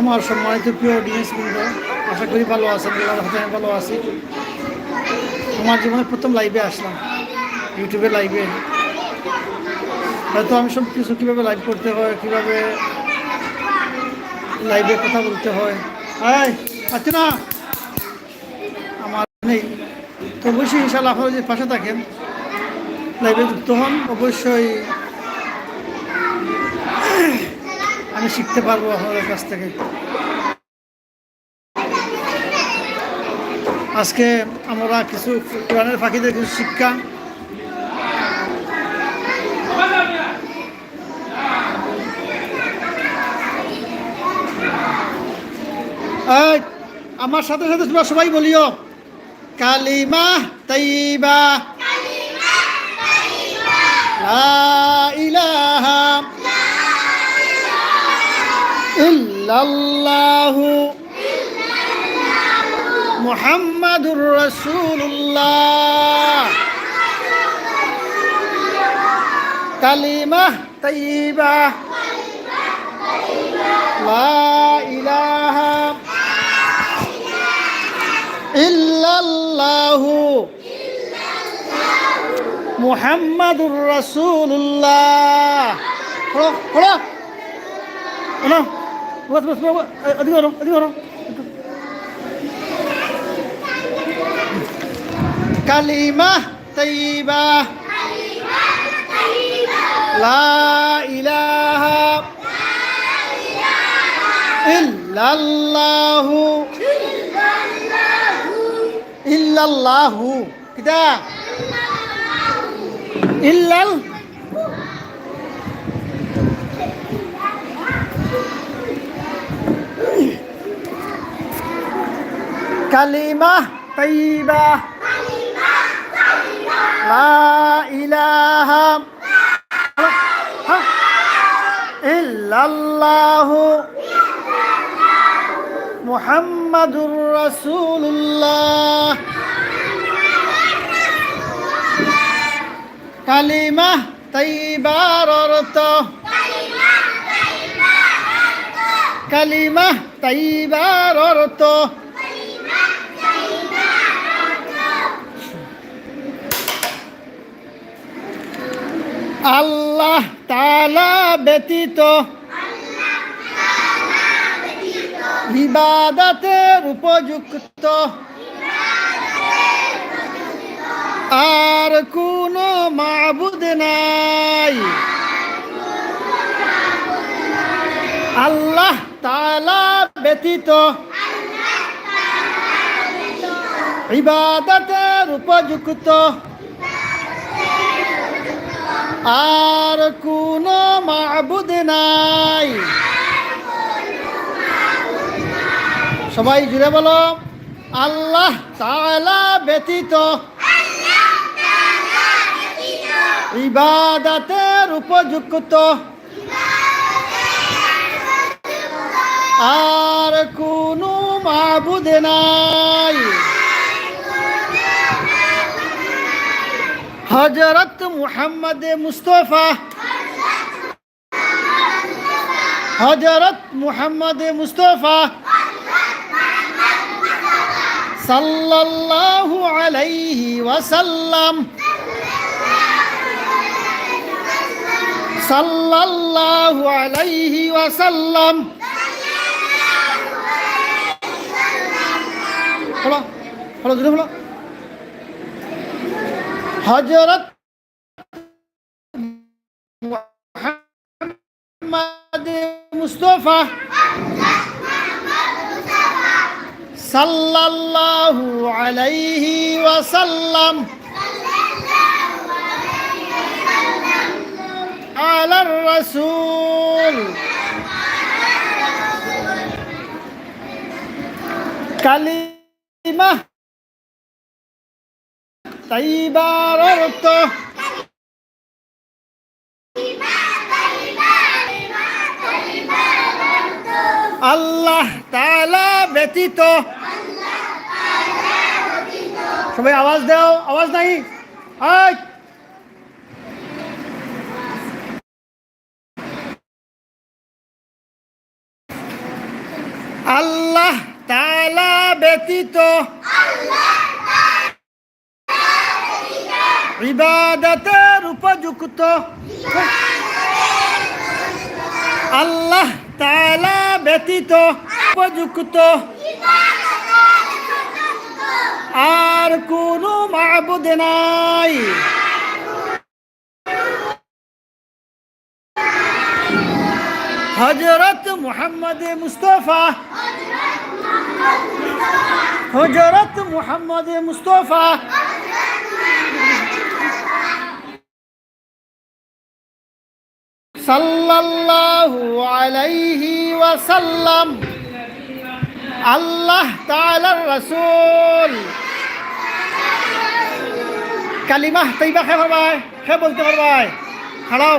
আমার সম্মানিত প্রিয় অডিয়েন্স বৃন্দ, আশা করি ভালো আছেন, আল্লাহর ভালো আছি। আমার জীবনে প্রথম লাইভে আসলাম ইউটিউবে লাইভে হয়তো আমি সব কিছু কীভাবে লাইভ করতে হয়, কীভাবে লাইভে কথা বলতে হয়। পাচ্ছি না আমার নেই। তো অবশ্যই ইনশাল্লাহ আপনারা যদি পাশে থাকেন লাইভে যুক্ত হন, অবশ্যই আমি শিখতে পারব আপনাদের কাছ থেকে। আজকে আমরা কিছু কোরআনের পাখিদের কিছু শিক্ষা। আমার সাথে সাথে তোমরা সবাই বলিও। কালিমা তাইবা। লা ইলাহা ইল্লাল্লাহু মুহাম্মাদুর রাসূলুল্লাহ কালিমা তাইবা লা ইলাহা ইল্লাল্লাহু মুহাম্মাদুর রাসূলুল্লাহ পড়ো পড়ো না বস বস বস এদিকে করো এদিকে করো কালিমা তাইবা লা ইলাহা ইল্লাল্লাহু ইল্লাল্লাহু কিটা ইল্লাল কালিমা তাইবা। লা ইলাহা ইল্লাল্লাহু মুহাম্মাদুর রাসূলুল্লাহ। কালিমা তাইবার অর্থ। কালিমা তাইবার অর্থ। আল্লাহ তালা ব্যতীত ইবাদতের উপযুক্ত। আর কোন মাবুদ নাই। আল্লাহ তালা ব্যতীত ইবাদতের উপযুক্ত। আর কোন মাবুদ নাই। সবাই জুড়ে বলো, আল্লাহ তালা ব্যতীত। ইবাদাতের উপযুক্ত। আর কোন মাবুদ নাই। হজরত মুহাম্মদ মুস্তফা হজরত মুহাম্মদ মুস্তফা সাল্লাল্লাহু আলাইহি ওয়াসাল্লাম সাল্লাল্লাহু আলাইহি ওয়াসাল্লাম হলো হলো জুড়ে হলো محمد مصطفى. صلى الله عليه وسلم. على الرسول. كلمة طيبة ربطه. আল্লাহ তালা ব্যতীত। সবাই আওয়াজ দাও আওয়াজ নাই? আল্লাহ তালা ব্যতীত। ইবাদতের উপযুক্ত। আল্লাহ তালা ব্যতীত উপযুক্ত। আর কোনো মাবুদ নাই। হজরত মুহাম্মদ মুস্তফা। হজরত মুহাম্মদ মুস্তফা। সাল্লাল্লাহু আলাইহি ওয়াসাল্লাম আল্লাহ তাআলার রাসূল। কালিমা তৈবা খে পারবাই খে বলতে পারবাই খাড়াও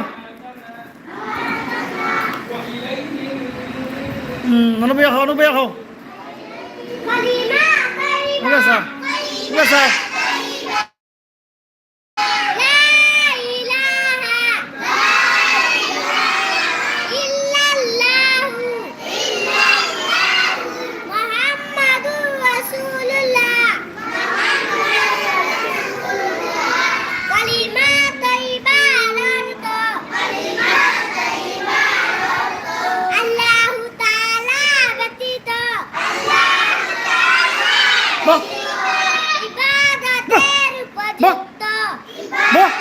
অনুবয় হো অনুবয় হো ঠিক আছে ঠিক আছে বাহ ইবাদতের উপযুক্ত বাহ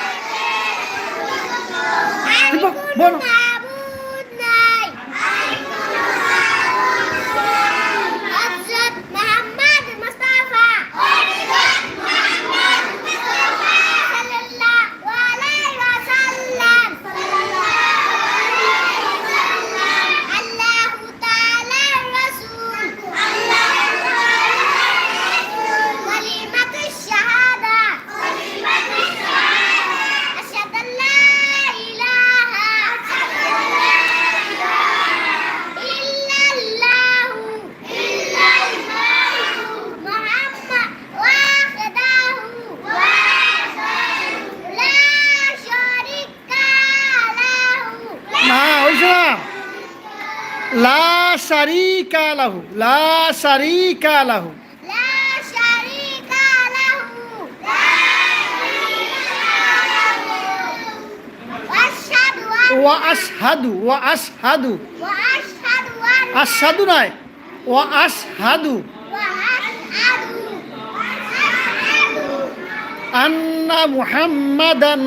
লাহু লা শারিকা লাহু। ওয়া আসহাদু ওয়া আসহাদু আসহাদু নয় ওয়া আসহাদু আন্না মুহাম্মাদান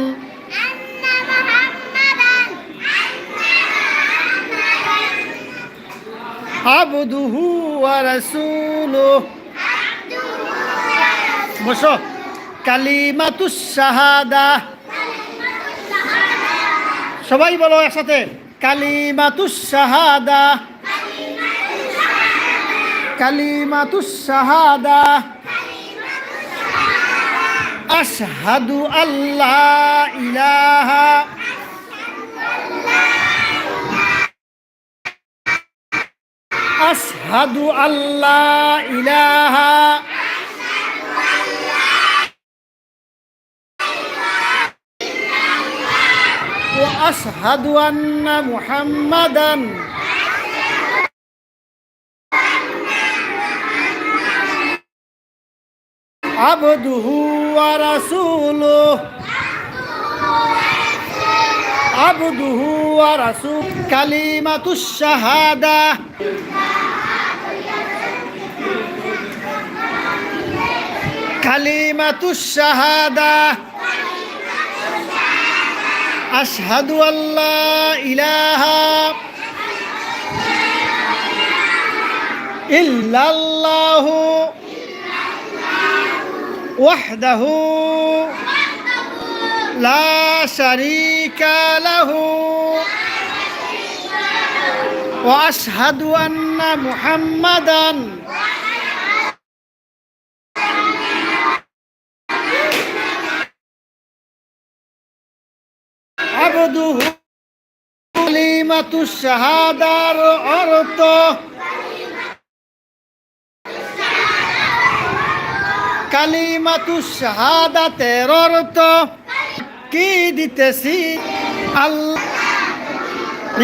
আবদুহু রাসূলুহু। বসো। কালিমাতুস শাহাদা। সবাই বলো একসাথে। কালিমাতুস শাহাদা। কালিমাতুস শাহাদা। আশহাদু আল্লাহ ইলাহা। আশহাদু আল্লাহ ইলাহা وأشهد أن محمدا عبده ورسوله عبده ورسوله. كلمة الشهادة. كلمة الشهادة. أشهد أن لا إله إلا الله وحده لا شريك له وأشهد أن محمدا عبده كلمة الشهادة অর্থ কালিমাতু শাহাদাতের অর্থ কি দিতেছি। আল্লাহ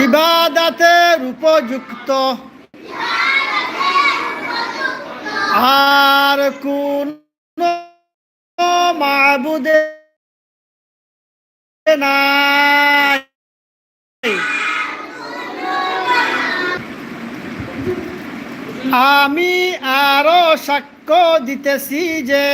ইবাদাতের উপযুক্ত। আর কোন মাবুদে নাই। আমি আরও সাক্ষ্য দিতেছি যে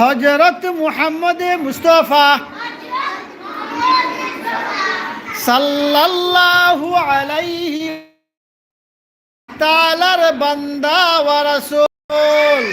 হজরত মুহাম্মদ মুস্তফা সাল্লাল্লাহু আলাইহি তালার বান্দা ওয়া রাসূল।